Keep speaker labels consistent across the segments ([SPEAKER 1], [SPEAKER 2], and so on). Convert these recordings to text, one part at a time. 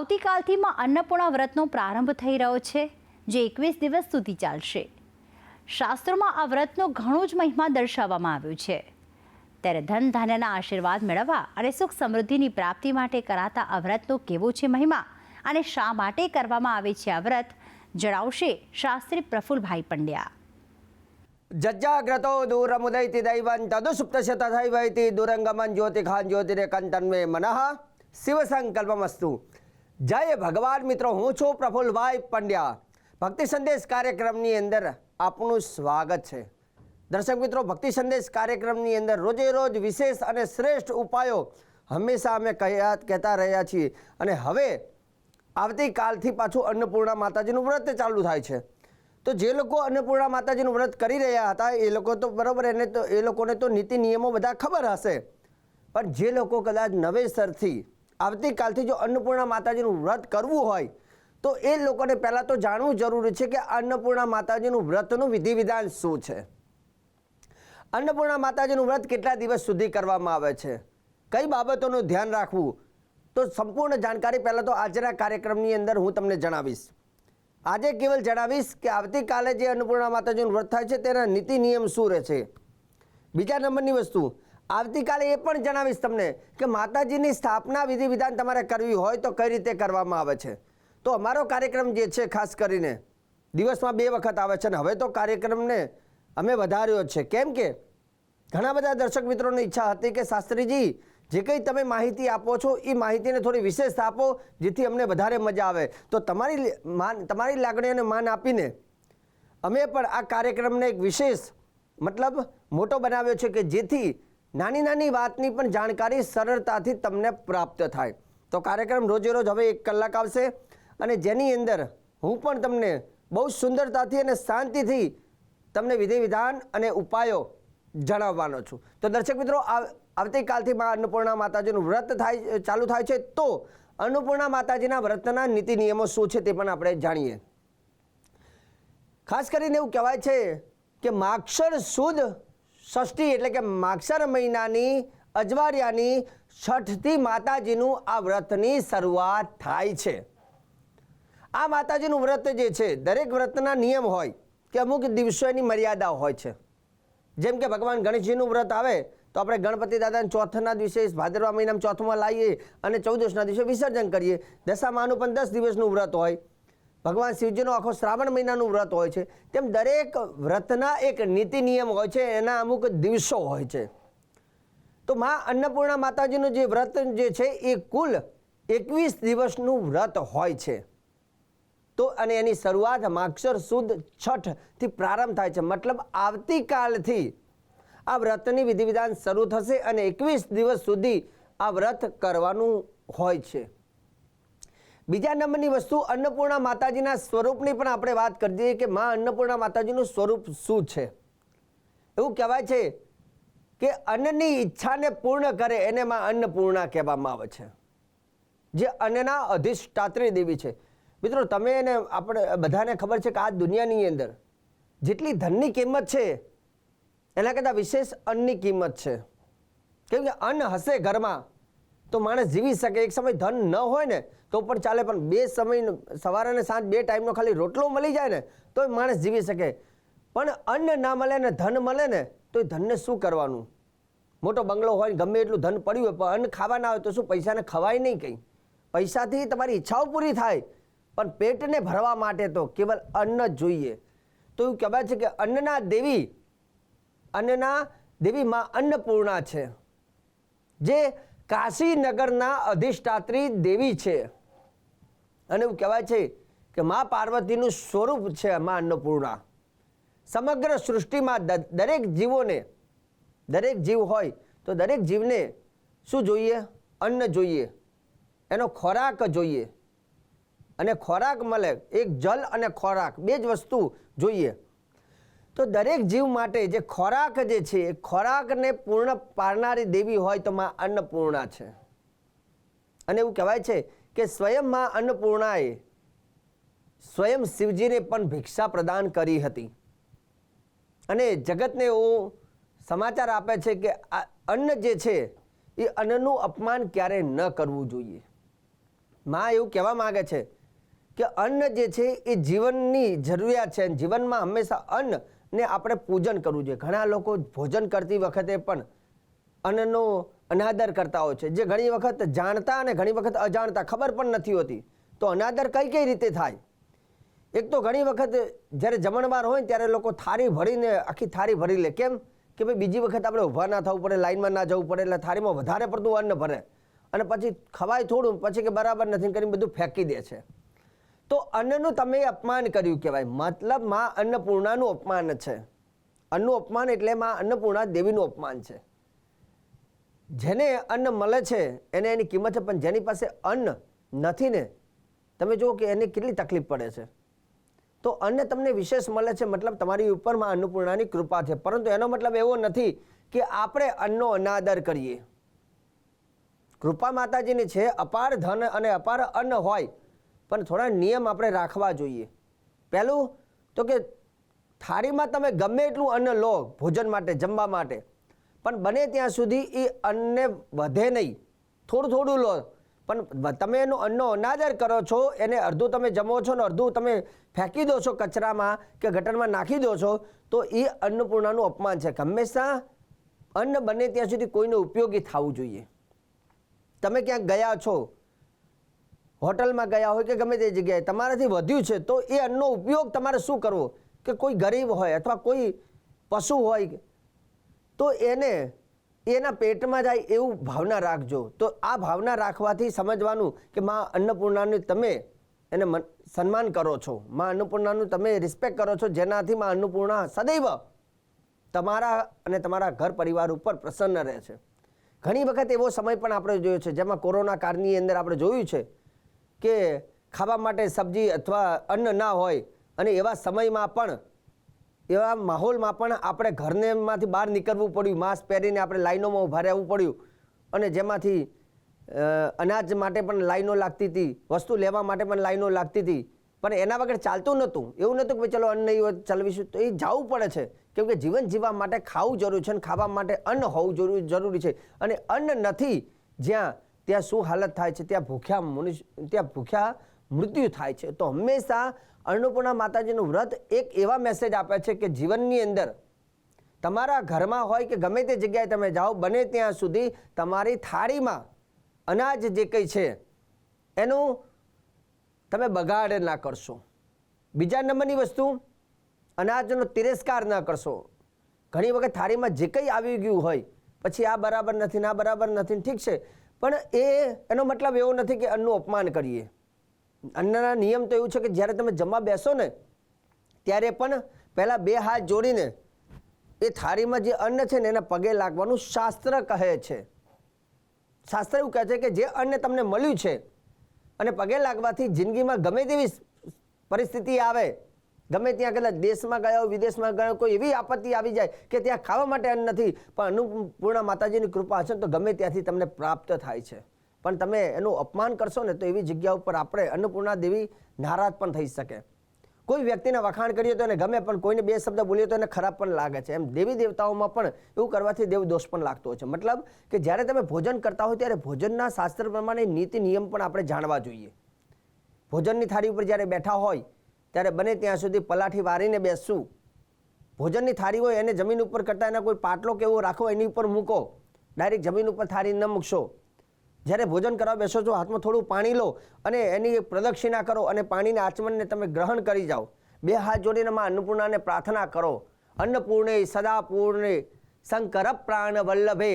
[SPEAKER 1] આવતીકાલથી માં અન્નપૂર્ણા વ્રતનો પ્રારંભ થઈ રહ્યો છે, જે એકવીસ દિવસ સુધી ચાલશે. શાસ્ત્રોમાં આ વ્રતનો ઘણો જ મહિમા દર્શાવવામાં આવ્યો છે. ત્યારે ધન ધાન્યના આશીર્વાદ મેળવવા અને સુખ સમૃદ્ધિની પ્રાપ્તિ માટે કરાતા આ વ્રતનો કેવો છે મહિમા અને શા માટે કરવામાં આવે છે આ વ્રત, જણાવશે શાસ્ત્રી પ્રફુલભાઈ પંડ્યા.
[SPEAKER 2] જજ્જાગ્રતો દૂરમુદૈતિ દૈવં તદુસુપ્તસ્ય તથૈવૈતિ દુરંગમન જ્યોતિખાન જ્યોતિરેકંતન્મે મનઃ. શિવસંકલ્પમસ્તુ. જય ભગવાન મિત્રો, હું છું પ્રફુલભાઈ પંડ્યા. ભક્તિ સંદેશ કાર્યક્રમની અંદર આપનું સ્વાગત છે. દર્શક મિત્રો, ભક્તિ સંદેશ કાર્યક્રમની અંદર રોજે રોજ વિશેષ અને શ્રેષ્ઠ ઉપાયો હંમેશા અમે કહ્યા, કહેતા રહ્યા છીએ. અને હવે આવતીકાલથી પાછું અન્નપૂર્ણા માતાજીનું વ્રત ચાલુ થાય છે. તો જે લોકો અન્નપૂર્ણા માતાજીનું વ્રત કરી રહ્યા હતા, એ લોકો તો બરાબર, એને તો, એ લોકોને તો નીતિ નિયમો બધા ખબર હશે. પણ જે લોકો કદાચ નવેસરથી આવતીકાલથી જો અન્નપૂર્ણા માતાજીનું વ્રત કરવું હોય, તો એ લોકોને પહેલાં તો જાણવું જરૂરી છે કે અન્નપૂર્ણા માતાજીનું વ્રતનું વિધિ વિધાન શું છે? અન્નપૂર્ણા માતાજીનું વ્રત કેટલા દિવસ સુધી કરવામાં આવે છે? કઈ બાબતોનું ધ્યાન રાખવું? તો સંપૂર્ણ જાણકારી પહેલાં તો આજના કાર્યક્રમની અંદર હું તમને જણાવીશ. આજે કેવલ જણાવીશ કે આવતીકાલે જે અન્નપૂર્ણા માતાજીનું વ્રત થાય છે તેના નીતિ નિયમ શું રહે છે? બીજા નંબરની વસ્તુ આવતીકાલે એ પણ જણાવીશ તમને કે માતાજીની સ્થાપના વિધિ વિધાન તમારે કરવી હોય તો કઈ રીતે કરવામાં આવે છે. તો અમારો કાર્યક્રમ જે છે, ખાસ કરીને દિવસમાં બે વખત આવે છે અને હવે તો કાર્યક્રમને અમે વધાર્યો છે. કેમ કે ઘણા બધા દર્શક મિત્રોની ઈચ્છા હતી કે શાસ્ત્રીજી, જે કંઈ તમે માહિતી આપો છો, એ માહિતીને થોડી વિશેષ આપો, જેથી અમને વધારે મજા આવે. તો તમારી માન, તમારી લાગણીઓને માન આપીને અમે પણ આ કાર્યક્રમને એક વિશેષ, મતલબ મોટો બનાવ્યો છે કે જેથી નાની નાની વાતની પણ જાણકારી સરળતાથી તમને પ્રાપ્ત થાય. તો કાર્યક્રમ રોજે રોજ હવે એક કલાક આવશે અને જેની અંદર હું પણ તમને બહુ સુંદરતાથી અને શાંતિથી તમને વિધિ વિધાન અને ઉપાયો જણાવવાનો છું. તો દર્શક મિત્રો આવતીકાલથી મા અન્નપૂર્ણા માતાજીનું વ્રત થાય ચાલુ થાય છે, તો અન્નપૂર્ણા માતાજીના વ્રતના નીતિ નિયમો શું છે તે પણ આપણે જાણીએ. ખાસ કરીને એવું કહેવાય છે કે માક્ષર સુદ ષષ્ઠી એટલે કે માક્ષર મહિનાની અજવાળિયાની છઠથી માતાજીનું આ વ્રતની શરૂઆત થાય છે. આ માતાજીનું વ્રત જે છે, દરેક વ્રતના નિયમ હોય કે અમુક દિવસોની મર્યાદા હોય છે. જેમ કે ભગવાન ગણેશજીનું વ્રત આવે, તો આપણે ગણપતિ દાદાને ચોથના દિવસે ભાદરવા મહિનામાં ચોથમાં લાવીએ અને ચૌદસના દિવસે વિસર્જન કરીએ. દશામાનું પણ દસ દિવસનું વ્રત હોય. ભગવાન શિવજીનો આખો શ્રાવણ મહિનાનું વ્રત હોય છે. તેમ દરેક વ્રતના એક નીતિ નિયમ હોય છે, એના અમુક દિવસો હોય છે. તો માં અન્નપૂર્ણા માતાજીનું જે વ્રત જે છે, એ કુલ એકવીસ દિવસનું વ્રત હોય છે. તો અને એની શરૂઆત માક્ષર સુદ છઠથી પ્રારંભ થાય છે. મતલબ આવતીકાલથી આ વ્રતની વિધિ વિધાન શરૂ થશે અને એકવીસ દિવસ સુધી આ વ્રત કરવાનું હોય છે. બીજા નંબરની વસ્તુ અન્નપૂર્ણા માતાજીના સ્વરૂપની પણ આપણે વાત કરી દઈએ કે મા અન્નપૂર્ણા માતાજીનું સ્વરૂપ શું છે? એવું કહેવાય છે કે અન્નની ઈચ્છાને પૂર્ણ કરે એને મા અન્નપૂર્ણા કહેવામાં આવે છે. જે અન્નના અધિષ્ઠાત્રી દેવી છે. મિત્રો, તમે એને આપણે બધાને ખબર છે કે આ દુનિયાની અંદર જેટલી ધનની કિંમત છે, એના કરતાં વિશેષ અન્નની કિંમત છે. કેમ કે અન્ન હશે ઘરમાં, તો માણસ જીવી શકે. એક સમય ધન ન હોય ને તો પણ ચાલે, પણ બે સમય સવારે અને સાંજ બે ટાઈમનો ખાલી રોટલો મળી જાય ને તો માણસ જીવી શકે. પણ અન્ન ના મળે ને ધન મળે ને તો એ ધનને શું કરવાનું? મોટો બંગલો હોય ગમે એટલું ધન પડ્યું હોય, પણ અન્ન ખાવા ના હોય તો શું, પૈસાને ખવાય નહીં કંઈ? પૈસાથી તમારી ઈચ્છાઓ પૂરી થાય, પણ પેટને ભરવા માટે તો કેવલ અન્ન જ જોઈએ. તો એવું કહેવાય છે કે અન્નના દેવી અન્નના દેવી માં અન્નપૂર્ણા છે. જે કાશીનગરના અધિષ્ઠાત્રી દેવી છે. અને એવું કહેવાય છે કે મા પાર્વતીનું સ્વરૂપ છે મા અન્નપૂર્ણા સમગ્ર સૃષ્ટિમાં દરેક જીવોને, દરેક જીવ હોય તો દરેક જીવને શું જોઈએ? અન્ન જોઈએ. એનો ખોરાક જોઈએ. અને ખોરાક મળે, એક જલ અને ખોરાક, બે જ વસ્તુ જોઈએ. તો દરેક જીવ માટે જે ખોરાક જે છે, એ ખોરાકને પૂર્ણ પાડનારી દેવી હોય તો માં અન્નપૂર્ણા છે. અને એવું કહેવાય છે કે સ્વયં માં અન્નપૂર્ણાએ સ્વયં શિવજીને પણ ભિક્ષા પ્રદાન કરી હતી. અને જગતને એવું સમાચાર આપે છે કે આ અન્ન જે છે, એ અન્નનું અપમાન ક્યારેય ન કરવું જોઈએ. માં એવું કહેવા માગે છે કે અન્ન જે છે, એ જીવનની જરૂરિયાત છે. જીવનમાં હંમેશા અન્ન ને આપણે પૂજન કરવું જોઈએ. ઘણા લોકો ભોજન કરતી વખતે પણ અન્નનો અનાદર કરતા હોય છે. જે ઘણી વખત જાણતા અને ઘણી વખત અજાણતા, ખબર પણ નથી હોતી. તો અનાદર કઈ કઈ રીતે થાય? એક તો ઘણી વખત જ્યારે જમણવાર હોય ત્યારે લોકો થાળી ભરીને, આખી થાળી ભરી લે. કેમ? કે ભાઈ બીજી વખત આપણે ઊભા ના થવું પડે લાઇનમાં ના જવું પડે, એટલે થાળીમાં વધારે પડતું અન્ન ભરે. અને પછી ખવાય થોડું, પછી કે બરાબર નથી કરીને બધું ફેંકી દે છે. તો અન્નનું તમે અપમાન કર્યું કહેવાય. મતલબમાં અન્નપૂર્ણાનું અપમાન છે. અન્નનું અપમાન એટલે માં અન્નપૂર્ણા દેવીનું અપમાન છે. જેને અન્ન મળે છે, એને એની કિંમત છે, પણ જેની પાસે અન્ન નથી ને, તમે જુઓ કે એને કેટલી તકલીફ પડે છે. તો અન્ન તમને વિશેષ મળે છે, મતલબ તમારી ઉપરમાં અન્નપૂર્ણાની કૃપા છે. પરંતુ એનો મતલબ એવો નથી કે આપણે અન્નનો અનાદર કરીએ. કૃપા માતાજીની છે, અપાર ધન અને અપાર અન્ન હોય, પણ થોડા નિયમ આપણે રાખવા જોઈએ. પહેલું તો કે થાળીમાં તમે ગમે એટલું અન્ન લો, ભોજન માટે, જમવા માટે. પણ બને ત્યાં સુધી એ અન્નને વધે નહીં. થોડું થોડું લો. પણ તમે એનો અન્નનો અનાદર કરો છો, એને અડધું તમે જમો છો ને અડધું તમે ફેંકી દો છો કચરામાં કે ગટરમાં નાખી દો છો, તો એ અન્નપૂર્ણાનું અપમાન છે. હંમેશા અન્ન બને ત્યાં સુધી કોઈને ઉપયોગી થવું જોઈએ. તમે ક્યાંક ગયા છો, હોટલમાં ગયા હોય કે ગમે તે જગ્યાએ, તમારાથી વધ્યું છે, તો એ અન્નનો ઉપયોગ તમારે શું કરવો? કે કોઈ ગરીબ હોય અથવા કોઈ પશુ હોય તો એને, એના પેટમાં જાય એવું ભાવના રાખજો. તો આ ભાવના રાખવાથી સમજવાનું કે માં અન્નપૂર્ણાનું તમે એને મન- સન્માન કરો છો. માં અન્નપૂર્ણાનું તમે રિસ્પેક્ટ કરો છો, જેનાથી મા અન્નપૂર્ણા સદૈવ તમારા અને તમારા ઘર પરિવાર ઉપર પ્રસન્ન રહે છે. ઘણી વખત એવો સમય પણ આપણે જોયો છે, જેમાં કોરોના કાળની અંદર આપણે જોયું છે કે ખાવા માટે સબ્જી અથવા અન્ન ના હોય અને એવા સમયમાં પણ એવા માહોલમાં પણ આપણે ઘરનેમાંથી બહાર નીકળવું પડ્યું. માસ્ક પહેરીને આપણે લાઈનોમાં ઊભા રહેવું પડ્યું. અને જેમાંથી અનાજ માટે પણ લાઈનો લાગતી હતી, વસ્તુ લેવા માટે પણ લાઈનો લાગતી હતી. પણ એના વગર ચાલતું નહોતું. એવું નહોતું કે ચલો અન્ન નહીં ચલાવીશું. તો એ જવું પડે છે. કેમ કે જીવન જીવવા માટે ખાવું જરૂરી છે અને ખાવા માટે અન્ન હોવું જરૂરી જરૂરી છે. અને અન્ન નથી જ્યાં, ત્યાં શું હાલત થાય છે? ત્યાં ભૂખ્યા મનુષ્ય, ત્યાં ભૂખ્યા મૃત્યુ થાય છે. તો હંમેશા અન્નપૂર્ણા માતાજીનું વ્રત એક એવા મેસેજ આપે છે કે જીવનની અંદર તમારા ઘરમાં હોય કે ગમે તે જગ્યાએ તમે જાઓ, બને ત્યાં સુધી તમારી થાળીમાં અનાજ જે કંઈ છે, એનું તમે બગાડ ના કરશો. બીજા નંબરની વસ્તુ, અનાજનો તિરસ્કાર ના કરશો. ઘણી વખત થાળીમાં જે કંઈ આવી ગયું હોય, પછી આ બરાબર નથી ના બરાબર નથી ઠીક છે, પણ એ એનો મતલબ એવો નથી કે અન્નનું અપમાન કરીએ. અન્નના નિયમ તો એવું છે કે જ્યારે તમે જમવા બેસો ને, ત્યારે પણ પહેલાં બે હાથ જોડીને એ થાળીમાં જે અન્ન છે ને, એના પગે લાગવાનું શાસ્ત્ર કહે છે. શાસ્ત્ર એવું કહે છે કે જે અન્ન તમને મળ્યું છે અને પગે લાગવાથી જિંદગીમાં ગમે તેવી પરિસ્થિતિ આવે, ગમે ત્યાં કદાચ દેશમાં ગયો, વિદેશમાં ગયો, કોઈ એવી આપત્તિ આવી જાય કે ત્યાં ખાવા માટે અન્ન નથી, પણ અન્નપૂર્ણા માતાજીની કૃપા હશે તો ગમે ત્યાંથી તમને પ્રાપ્ત થાય છે. પણ તમે એનું અપમાન કરશો ને તો એવી જગ્યા ઉપર આપણે અન્નપૂર્ણા દેવી નારાજ પણ થઈ શકે. કોઈ વ્યક્તિને વખાણ કરીએ તો એને ગમે પણ કોઈને બે શબ્દ બોલીએ તો એને ખરાબ પણ લાગે છે. એમ દેવી દેવતાઓમાં પણ એવું કરવાથી દેવ દોષ પણ લાગતો છે. મતલબ કે જ્યારે તમે ભોજન કરતા હોય ત્યારે ભોજનના શાસ્ત્ર પ્રમાણે નીતિ નિયમ પણ આપણે જાણવા જોઈએ. ભોજનની થાળી ઉપર જ્યારે બેઠા હોય, ત્યારે બને ત્યાં સુધી પલાઠી વારીને બેસવું. ભોજનની થાળી હોય એને જમીન ઉપર કરતાં એના કોઈ પાટલો કે એવો રાખો એની ઉપર મૂકો. ડાયરેક્ટ જમીન ઉપર થાળી ન મૂકશો. જ્યારે ભોજન કરવા બેસો છો, હાથમાં થોડું પાણી લો અને એની પ્રદક્ષિણા કરો અને પાણીના આચમનને તમે ગ્રહણ કરી જાઓ. બે હાથ જોડીને માં અન્નપૂર્ણાને પ્રાર્થના કરો. અન્નપૂર્ણે સદાપૂર્ણે શંકર પ્રાણ વલ્લભે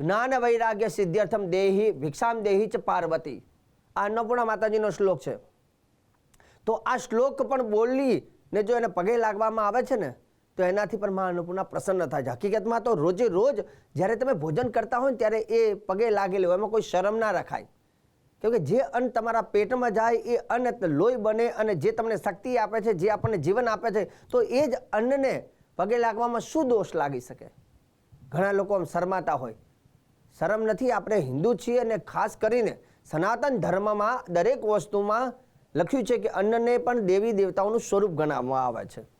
[SPEAKER 2] જ્ઞાન વૈરાગ્ય સિદ્ધ્યર્થમ દેહી ભિક્ષામ દેહી ચ પાર્વતી. આ અન્નપૂર્ણા માતાજીનો શ્લોક છે. તો આ શ્લોક પણ બોલી ને જો એને પગે લાગવામાં આવે છે ને તો એનાથી પણ મા અન્નપૂર્ણા પ્રસન્ન થાય છે. હકીકતમાં તો રોજે રોજ જ્યારે તમે ભોજન કરતા હોય ત્યારે એ પગે લાગેલું એમાં કોઈ શરમ ના રખાય. કેમકે જે અન્ન તમારા પેટમાં જાય એ અન્ન લોહી બને અને જે તમને શક્તિ આપે છે, જે આપણને જીવન આપે છે, તો એ જ અન્નને પગે લાગવામાં શું દોષ લાગી શકે? ઘણા લોકો આમ શરમાતા હોય. શરમ નથી, આપણે હિન્દુ છીએ અને ખાસ કરીને સનાતન ધર્મમાં દરેક વસ્તુમાં લખ્યું છે કે અન્નને પણ દેવી દેવતાઓનું સ્વરૂપ ગણાવવામાં આવે છે.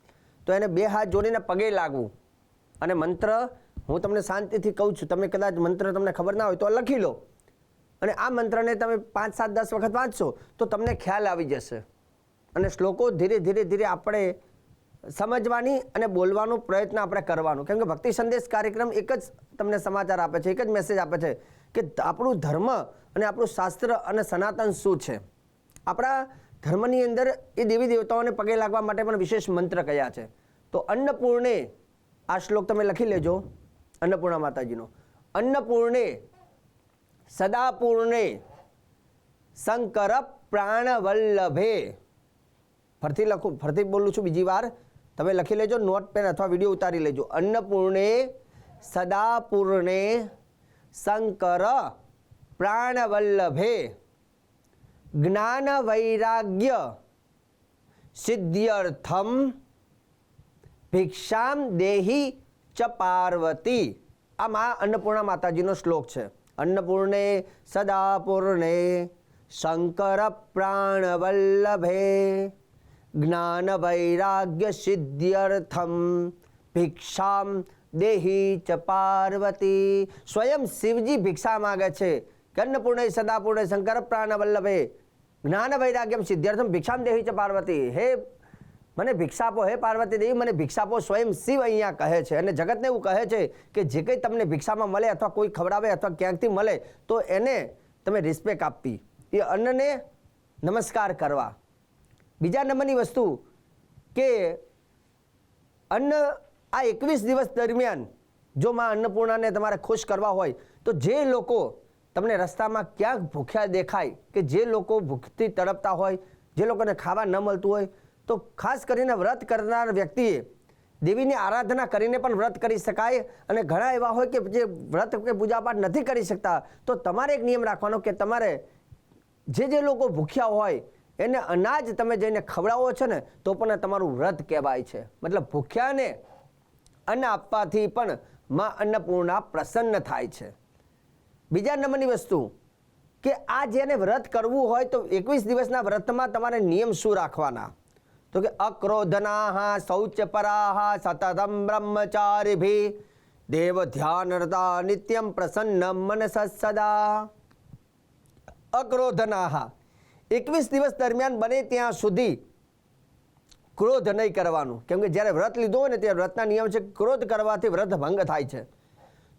[SPEAKER 2] તો એને બે હાથ જોડીને પગે લાગવું. અને મંત્ર, હું તમને શાંતિથી કહું છું, તમે કદાચ મંત્ર તમને ખબર ના હોય તો લખી લો. અને આ મંત્રને તમે પાંચ, સાત, દસ વખત વાંચશો તો તમને ખ્યાલ આવી જશે. અને શ્લોકો ધીરે ધીરે ધીરે આપણે સમજવાની અને બોલવાનો પ્રયત્ન આપણે કરવાનો. કેમ કે ભક્તિ સંદેશ કાર્યક્રમ એક જ તમને સમાચાર આપે છે, એક જ મેસેજ આપે છે કે આપણું ધર્મ અને આપણું શાસ્ત્ર અને સનાતન શું છે? આપણા ધર્મની અંદર એ દેવી દેવતાઓને પગે લાગવા માટે પણ વિશેષ મંત્ર કયા છે. તો અન્નપૂર્ણે, આ શ્લોક તમે લખી લેજો, અન્નપૂર્ણા માતાજીનો. અન્નપૂર્ણે, સદાપૂર્ણે, શંકર પ્રાણવલ્લભે. ફરતી લખું ફરતી બોલું છું બીજી વાર. તમે લખી લેજો, નોટ, પેન અથવા વીડિયો ઉતારી લેજો. અન્નપૂર્ણે, સદાપૂર્ણે, શંકર પ્રાણવલ્લભે. જ્ઞાન વૈરાગ્ય સિદ્ધ્યર્થમ ભિક્ષામ દેહી ચ પાર્વતી. આ મા અન્નપૂર્ણા માતાજીનો શ્લોક છે. અન્નપૂર્ણે સદા પૂર્ણે શંકર પ્રાણવલ્લભે જ્ઞાન વૈરાગ્ય સિદ્ધ્યર્થમ ભિક્ષામ દેહી ચ પાર્વતી. સ્વયં શિવજી ભિક્ષા માગે છે કર્ણપૂર્ણે અન્નપૂર્ણે સદા પૂર્ણે શંકર પ્રાણવલ્લભે જ્ઞાન વૈરાગ્યમ સિદ્ધ્યર્થમ ભિક્ષામ દેહી છે પાર્વતી. હે, મને ભિક્ષાપો, હે પાર્વતી દેવી, મને ભિક્ષાપો સ્વયં શિવ અહીંયા કહે છે. અને જગતને એવું કહે છે કે જે કંઈ તમને ભિક્ષામાં મળે અથવા કોઈ ખવડાવે અથવા ક્યાંકથી મળે, તો એને તમે રિસ્પેક્ટ આપવી. એ અન્નને નમસ્કાર કરવા. બીજા નંબરની વસ્તુ કે અન્ન આ એકવીસ દિવસ દરમિયાન જો માં અન્નપૂર્ણાને તમારે ખુશ કરવા હોય, તો જે લોકો તમને રસ્તામાં ક્યાંક ભૂખ્યા દેખાય કે જે લોકો ભૂખથી તડપતા હોય, જે લોકોને ખાવા ન મળતું હોય, તો ખાસ કરીને વ્રત કરનાર વ્યક્તિએ દેવીની આરાધના કરીને પણ વ્રત કરી શકાય. અને ઘણા એવા હોય કે જે વ્રત કે પૂજાપાઠ નથી કરી શકતા, તો તમારે એક નિયમ રાખવાનો કે તમારે જે જે લોકો ભૂખ્યા હોય, એને અનાજ તમે જઈને ખવડાવો છો ને, તો પણ તમારું વ્રત કહેવાય છે. મતલબ ભૂખ્યાને અન્ન આપવાથી પણ માં અન્નપૂર્ણા પ્રસન્ન થાય છે. બીજા નંબરની વસ્તુ કે આ જેને વ્રત કરવું હોય તો એકવીસ દિવસના વ્રતમાં તમારે નિયમ શું રાખવાના? તો કે અક્રોધનાહ, શૌચપરાહ, સતતમ બ્રહ્મચારીભી, દેવ ધ્યાનરતા, નિત્યમ પ્રસન્ન મન સદા. અક્રોધનાહ. એકવીસ દિવસ દરમિયાન બને ત્યાં સુધી ક્રોધ નહીં કરવાનું. કેમ કે જ્યારે વ્રત લીધો હોય ને ત્યારે વ્રતના નિયમ છે ક્રોધ કરવાથી વ્રત ભંગ થાય છે.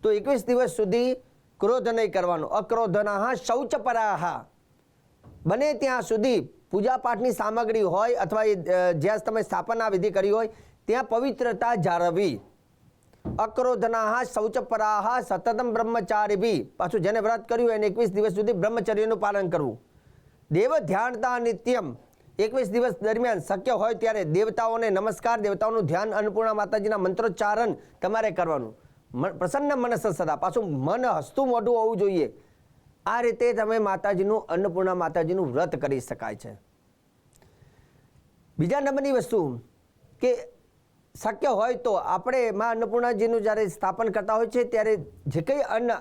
[SPEAKER 2] તો એકવીસ દિવસ સુધી ક્રોધ નહીં કરવાનો. અક્રોધનાહ શૌચપરાહ. બને ત્યાં સુધી પૂજાપાઠની સામગ્રી હોય અથવા એ જ્યાં તમે સ્થાપના વિધિ કરી હોય, ત્યાં પવિત્રતા જાળવવી. અક્રોધનાહ શૌચપરાહ સતતમ બ્રહ્મચારીભી. પાછું જેને વ્રત કર્યું એને એકવીસ દિવસ સુધી બ્રહ્મચર્યનું પાલન કરવું. દેવ ધ્યાનતા નિત્યમ. એકવીસ દિવસ દરમિયાન શક્ય હોય ત્યારે દેવતાઓને નમસ્કાર, દેવતાઓનું ધ્યાન અન્નપૂર્ણા માતાજીના મંત્રોચ્ચારણ તમારે કરવાનું. પ્રસન્ન મનસ સદા. પાછું મન હસતું મોઢું હોવું જોઈએ. આ રીતે તમે માતાજીનું અન્નપૂર્ણા માતાજીનું વ્રત કરી શકાય છે. બીજા નંબરની વસ્તુ કે શક્ય હોય તો આપણે મા અન્નપૂર્ણાજીનું જ્યારે સ્થાપન કરતા હોય છે ત્યારે જે કંઈ અન્ન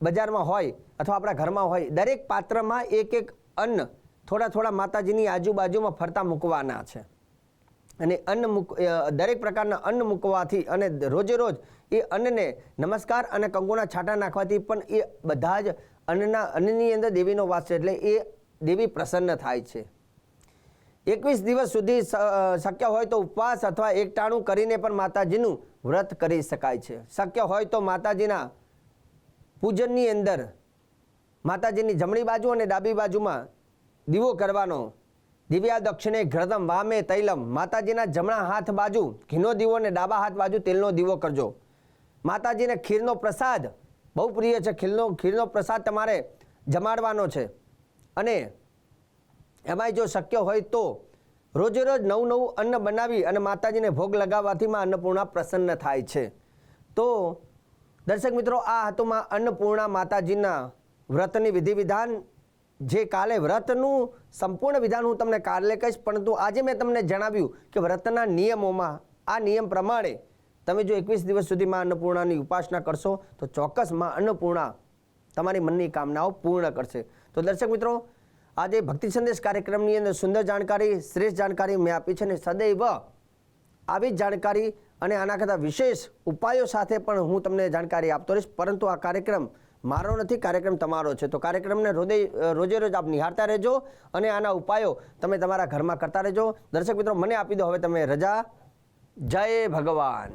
[SPEAKER 2] બજારમાં હોય અથવા આપણા ઘરમાં હોય, દરેક પાત્રમાં એક એક અન્ન થોડા થોડા માતાજીની આજુબાજુમાં ફરતા મૂકવાના છે. અને અન્ન મૂક દરેક પ્રકારના અન્ન મૂકવાથી અને રોજે રોજ એ અન્નને નમસ્કાર અને કંકુના છાંટા નાખવાથી પણ એ બધા જ અન્નના, અન્નની અંદર દેવીનો વાસ છે એટલે એ દેવી પ્રસન્ન થાય છે. એકવીસ દિવસ સુધી શક્ય હોય તો ઉપવાસ અથવા એકટાણું કરીને પણ માતાજીનું વ્રત કરી શકાય છે. શક્ય હોય તો માતાજીના પૂજનની અંદર માતાજીની જમણી બાજુ અને ડાબી બાજુમાં દીવો કરવાનો દિવ્યા દક્ષિણે ઘૃતમ વામે તૈલમ. માતાજીના જમણા હાથ બાજુ ઘીનો દીવો અને ડાબા હાથ બાજુ તેલનો દીવો કરજો. માતાજીને ખીરનો પ્રસાદ. બહુ પ્રિય છે ખીરનો ખીરનો પ્રસાદ તમારે જમાડવાનો છે. અને એમાંય જો શક્ય હોય તો રોજે રોજ નવું નવું અન્ન બનાવી અને માતાજીને ભોગ લગાવવાથી માં અન્નપૂર્ણા પ્રસન્ન થાય છે. તો દર્શક મિત્રો, આ હતું માં અન્નપૂર્ણા માતાજીના વ્રતની વિધિ વિધાન જે કાલે વ્રતનું સંપૂર્ણ વિધાન હું તમને કાલે કહીશ, પરંતુ આજે મેં તમને જણાવ્યું કે વ્રતના નિયમોમાં, આ નિયમ પ્રમાણે તમે જો એકવીસ દિવસ સુધી માં અન્નપૂર્ણાની ઉપાસના કરશો, તો ચોક્કસમાં અન્નપૂર્ણા તમારી મનની કામનાઓ પૂર્ણ કરશે. તો દર્શક મિત્રો, આજે ભક્તિ સંદેશ કાર્યક્રમની અંદર સુંદર જાણકારી, શ્રેષ્ઠ જાણકારી મેં આપી છે ને સદૈવ આવી જ જાણકારી અને આના કરતાં વિશેષ ઉપાયો સાથે પણ હું તમને જાણકારી આપતો રહીશ. પરંતુ આ કાર્યક્રમ મારો નથી, કાર્યક્રમ તમારો છે. તો કાર્યક્રમને રોદે રોજે રોજ આપ નિહાળતા રહેજો અને આના ઉપાયો તમે તમારા ઘરમાં કરતા રહેજો. દર્શક મિત્રો, મને આપી દો હવે તમે રજા. જય ભગવાન.